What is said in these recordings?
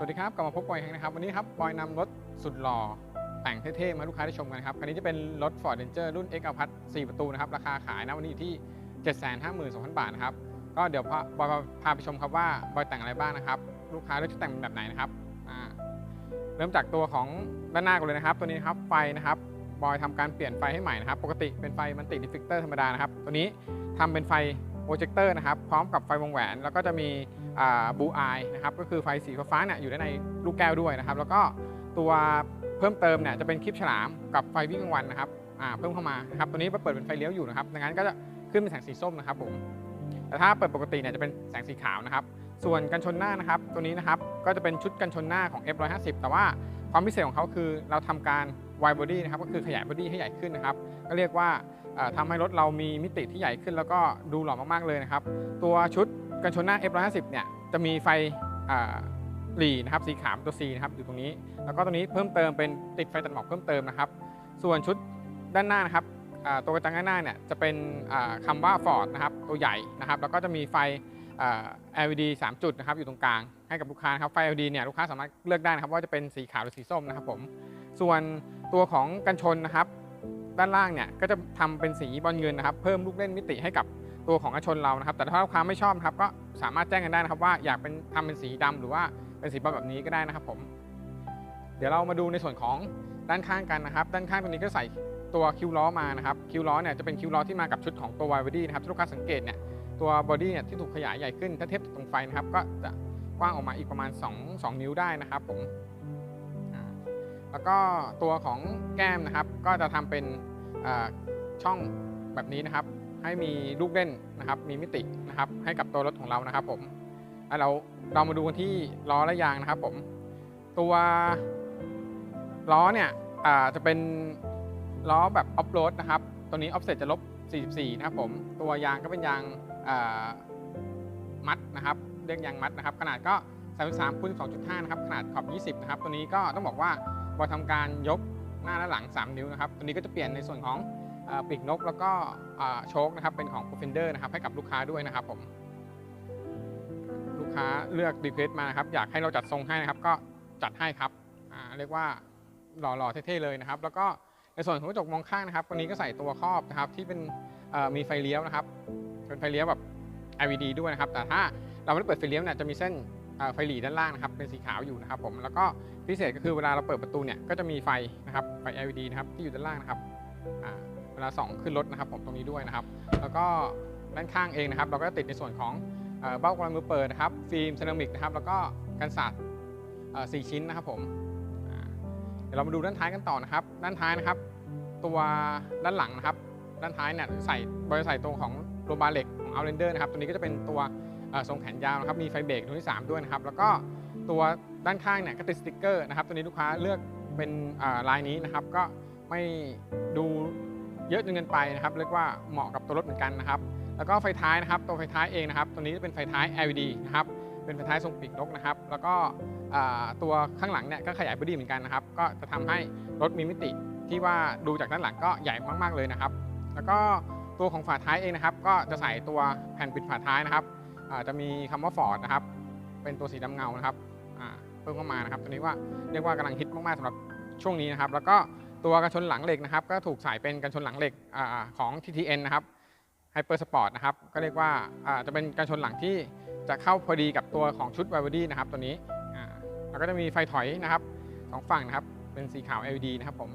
สวัสดีครับกลับมาพบบอยแฮงนะครับ วันนี้ครับบอยนำรถสุดหล่อแต่งเท่ๆมาลูกค้าได้ชมกันครับ คันนี้จะเป็นรถ Ford Ranger รุ่น X อพัท4ประตูนะครับ ราคาขายนะวันนี้อยู่ที่ 752,000 บาทนะครับ ก็เดี๋ยวพาบอยพาไปชมครับว่าบอยแต่งอะไรบ้างนะครับ ลูกค้าเลือกจะแต่งแบบไหนนะครับเริ่มจากตัวของด้านหน้ากันเลยนะครับ ตัวนี้ครับไฟนะครับบอยทำการเปลี่ยนไฟให้ใหม่นะครับ ปกติเป็นไฟมันติดดิฟิกเตอร์ธรรมดานะครับ ตัวนี้ทำเป็นไฟโปรเจคเตอร์นะครับ พร้อมกับไฟวงแหวน แล้วก็จะมี บูอายนะครับก็คือไฟสีฟ้าเนี่ยอยู่ด้านในลูกแก้วด้วยนะครับ แล้วก็ตัวเพิ่มเติมเนี่ยจะเป็นคลิปฉลามกับไฟวิ่งกลางวันนะครับเพิ่มเข้ามานะครับตัวนี้เปิดเป็นไฟเลี้ยวอยู่นะครับดังนั้นก็จะขึ้นเป็นแสงสีส้มนะครับผมแต่ถ้าเปิดปกติเนี่ยจะเป็นแสงสีขาวนะครับ ส่วนกันชนหน้านะครับตัวนี้นะครับก็จะเป็นชุดกันชนหน้าของ F150 แต่ว่าความพิเศษของเขาคือเราทำการ wide body นะครับก็คือขยาย body ให้ใหญ่ขึ้นนะครับ ก็เรียกว่าเอ่อทำให้รถเรามีมิติที่ใหญ่ขึ้น แล้วก็ดูหล่อมากๆเลยนะครับ ตัวชุด กันชนหน้า F150 เนี่ยจะมีไฟหลีนะครับสีขาวตัว C นะครับอยู่ตรงนี้ แล้วก็ตัวนี้เพิ่มเติมเป็นติดไฟตัดหมอกเพิ่มเติมนะครับ ส่วนชุดด้านหน้านะครับตัวกระจังด้านหน้าเนี่ยจะเป็นอ่าคำว่า Ford นะครับตัวใหญ่นะครับ แล้วก็จะมีไฟ LED 3 จุดนะครับอยู่ตรงกลางให้กับลูกค้านะครับไฟ LED เนี่ยลูกค้าสามารถเลือกได้นะครับว่าจะเป็นสีขาวหรือสีส้มนะครับผมส่วนตัวของกันชนนะครับ ด้านล่างเนี่ยก็จะทำเป็นสีบอลเงินนะครับ เพิ่มลูกเล่นมิติให้กับ ตัวของกันชนเรานะครับ แต่ถ้าลูกค้าไม่ชอบนะครับก็สามารถแจ้งกันได้นะครับ ว่าอยากเป็นทำเป็นสีดำหรือว่าเป็นสีแบบนี้ก็ได้นะครับผม เดี๋ยวเรามาดูในส่วนของด้านข้างกันนะครับ ด้านข้างตัวนี้ก็ใส่ตัวคิวล้อมานะครับคิวล้อเนี่ยจะเป็นคิวล้อที่มากับชุดของตัววายบอดี้นะครับถ้าลูกค้าสังเกตเนี่ยตัวบอดี้เนี่ยที่ถูกขยายใหญ่ขึ้นถ้าเทียบตรงไฟนะครับ ก็จะกว้างออกมาอีกประมาณ 2 2 นิ้วได้นะครับผมแล้วก็ตัวของแก้มนะครับ ก็จะทำเป็นช่องแบบนี้นะครับ ให้มีลูกเล่นนะครับ มีมิตินะครับ ให้กับตัวรถของเรานะครับ ผมแล้วเราเรามาดูกันที่ล้อและยางนะครับ ผม ตัวล้อเนี่ยจะเป็นล้อแบบออฟโรดนะครับ ตัวนี้ออฟเซ็ตจะลบ 44 นะครับผม ตัวยางก็เป็นยางมัดนะครับ เรียกยางมัดนะครับ ขนาดก็ 33คูณ2.5 นะครับ ขนาดขอบ 20 นะครับ ตัวนี้ก็ต้องบอกว่าบอทำการยกหน้าและหลัง 3 นิ้วนะครับ ตัวนี้ก็จะเปลี่ยนในส่วนของ ปีกนกแล้วก็โชคนะครับเป็นของ p r o f e n d e r นะครับให้กับลูกค้าด้วยนะครับผมลูกค้าเลือกรีเควสมานะครับอยากให้เราจัดทรงให้นะครับ ก็จัดให้ครับเรียกว่าหล่อๆเท่ๆเลยนะครับ แล้วก็ในส่วนของกระจกมองข้างนะครับตัวนี้ก็ใส่ตัวครอบนะครับที่เป็นมีไฟเลี้ยวนะครับเป็นไฟเลี้ยวแบบ LED ด้วยนะครับ แต่ถ้าเราไม่ได้เปิดไฟเลี้ยวเนี่ยจะมีเส้นไฟหลีด้านล่างนะครับเป็นสีขาวอยู่นะครับผมแล้วก็พิเศษก็คือเวลาเราเปิดประตูเนี่ยก็จะมีไฟนะครับไฟ LED นะครับที่อยู่ด้านล่างนะครับอ่า เวลาส่องขึ้นรถนะครับผมตรงนี้ด้วยนะครับ แล้วก็ด้านข้างเองนะครับ เราก็ติดในส่วนของเบ้ากลางมือเปิดนะครับ ฟิล์มเซรามิกนะครับ แล้วก็กันสาดสี่ชิ้นนะครับผมเดี๋ยวเรามาดูด้านท้ายกันต่อนะครับ ด้านท้ายนะครับ ตัวด้านหลังนะครับ ด้านท้ายเนี่ยใส่บริใส่ตัวของโรบาเล็กของ Outlander นะครับ ตัวนี้ก็จะเป็นตัวทรงแขนยาวนะครับ มีไฟเบรกตัวที่ 3 ด้วยนะครับ แล้วก็ตัวด้านข้างเนี่ยก็ติดสติ๊กเกอร์นะครับ ตัวนี้ลูกค้าเลือกเป็นลายนี้นะครับ ก็ไม่ดู เยอะจนเกินไปนะครับเรียกว่าเหมาะกับตัวรถเหมือนกันนะครับแล้วก็ไฟท้ายนะครับตัวไฟท้ายเองนะครับตัวนี้จะเป็นไฟท้าย LED นะครับเป็นไฟท้ายทรงปีกนกนะครับ แล้วก็ตัวข้างหลังเนี่ยก็ขยายบอดี้เหมือนกันนะครับ ก็จะทำให้รถมีมิติที่ว่าดูจากด้านหลังก็ใหญ่มากๆเลยนะครับ แล้วก็ตัวของฝาท้ายเองนะครับ ก็จะใส่ตัวแผ่นปิดฝาท้ายนะครับจะมีคำว่า Ford นะครับ เป็นตัวสีดำเงานะครับเพิ่มเข้ามานะครับ ตัวนี้ว่าเรียกว่ากำลังฮิตมากๆสำหรับช่วงนี้นะครับ แล้วก็ ตัวกันชนหลังเหล็กนะครับ ก็ถูกใส่เป็นกันชนหลังเหล็กอของ TTN นะครับไฮเปอร์สปอร์ตนะครับ ก็เรียกว่าจะเป็นการชนหลังที่จะเข้าพอดีกับตัวของชุด v i บ d y นะครับ ตัวนี้แล้วก็จะมีไฟถอยนะครับสองฝั่งนะครับ เป็นสีขาว LED นะครับผม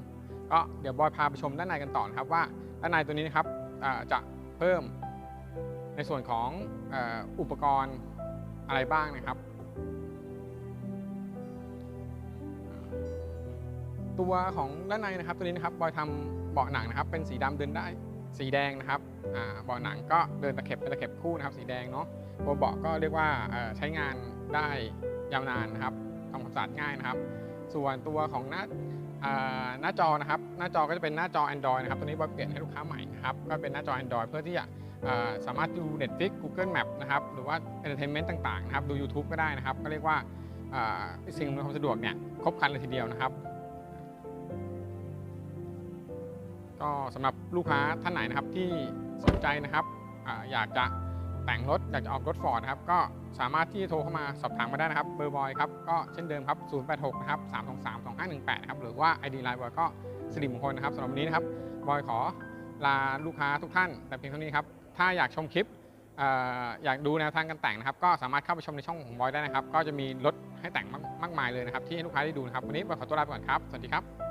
ก็เดี๋ยวบอยพาไปชมด้านในกันต่อนะครับว่าด้านในตัวนี้นะครับจะเพิ่มในส่วนของออุปกรณ์อะไรบ้างนะครับ ตัวของด้านในนะครับตัวนี้นะครับบอยทำเบาะหนังนะครับ เป็นสีดำเดินได้ สีแดงนะครับเบาะหนังก็เดินตะเข็บเป็นตะเข็บคู่นะครับ สีแดงเนาะตัวเบาะก็เรียกว่าใช้งานได้ยาวนานนะครับทำความสะอาดง่ายนะครับ ส่วนตัวของหน้าหน้าจอนะครับ หน้าจอก็จะเป็นหน้าจอ Android นะครับตัวนี้บอยเปลี่ยนให้ลูกค้าใหม่นะครับก็เป็นหน้าจอ Android เพื่อที่จะสามารถดู Netflix Google Map นะครับหรือว่า Entertainment ต่างๆนะครับดู YouTube ก็ได้นะครับ ก็เรียกว่าอ่าสิ่งอำนวยความสะดวกเนี่ยครบครันเลยทีเดียวนะครับ ก็สำหรับลูกค้าท่านไหนนะครับที่สนใจนะครับออยากจะแต่งรถอยากจะออกรถฟอร์ดนะครับก็สามารถที่โทรเข้ามาสอบถามมาได้นะครับเบอร์บอยครับก็เช่นเดิมครับ 086 นะครับ 323 2518นะครับหรือว่า ID Line บอยก็สิริมงคลนะครับสำหรับวันนี้นะครับบอยขอลาลูกค้าทุกท่านแต่เพียงเท่านี้ครับถ้าอยากชมคลิปอออยากดูแนวทางการแต่งนะครับ ก็สามารถเข้าไปชมในช่องของบอยได้นะครับ ก็จะมีรถให้แต่งมามากมายเลยนะครับ ที่ให้ลูกค้าได้ดูนะครับ วันนี้บอยขอตัวลาไปก่อนครับ สวัสดีครับ